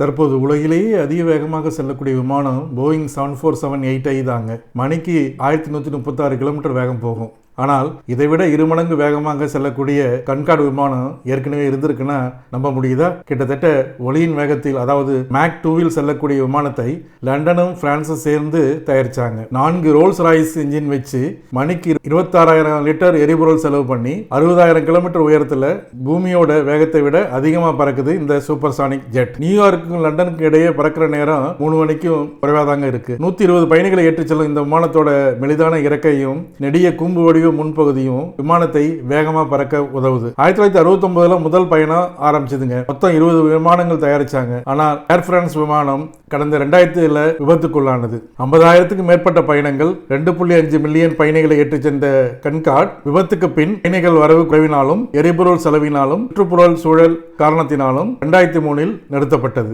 தற்போது உலகிலேயே அதிக வேகமாக செல்லக்கூடிய விமானம் Boeing seven four seven eight I தாங்க. மணிக்கு ஆயிரத்தி நூற்றி முப்பத்தாறு கிலோமீட்டர் வேகம் போகும். ஆனால் இதைவிட இரு மடங்கு வேகமாக செல்லக்கூடிய கண்காடு விமானம் ஏற்கனவே இருந்திருக்குன்னா நம்ப முடியுதா? கிட்டத்தட்ட ஒளியின் வேகத்தில் அதாவது மேக் டூவில் செல்லக்கூடிய விமானத்தை லண்டனும் பிரான்ஸும் சேர்ந்து தயாரிச்சாங்க. நான்கு ரோல்ஸ் ராய்ஸ் இன்ஜின் வச்சு மணிக்கு இருபத்தாறாயிரம் லிட்டர் எரிபொருள் செலவு பண்ணி அறுபதாயிரம் கிலோமீட்டர் உயரத்தில் பூமியோட வேகத்தை விட அதிகமாக பறக்குது இந்த சூப்பர் சானிக் ஜெட். நியூயார்க்கும் லண்டனுக்கு இடையே பறக்கிற நேரம் மூணு மணிக்கும் குறைவாக தாங்க இருக்கு. நூற்றி இருபது பயணிகளை ஏற்றிச் செல்லும் இந்த விமானத்தோட மெலிதான இறக்கையும் நெடிய கூம்பு வடிவ முன்பகுதியும் விமானத்தை வேகமாக பறக்க உதவுது. ஆயிரத்தி தொள்ளாயிரத்தி அறுபத்தொன்பதுல முதல் பயணம் ஆரம்பிச்சதுங்க. மொத்தம் இருபது விமானங்கள் தயாரிச்சாங்க. ஆனால் ஏர் பிரான்ஸ் விமானம் கடந்த ரெண்டாயிரத்துல விபத்துக்குள்ளானது. ஐம்பதாயிரத்துக்கும் மேற்பட்ட பயணங்கள் ரெண்டு புள்ளி அஞ்சு மில்லியன் பயணிகளை ஏற்றுச் சென்ற கண்காட் விபத்துக்கு பின் பயணிகள் வரவு குறைவினாலும் எரிபொருள் செலவினாலும் சுற்றுப்புறல் சூழல் காரணத்தினாலும் ரெண்டாயிரத்தி மூணில் நிறுத்தப்பட்டது.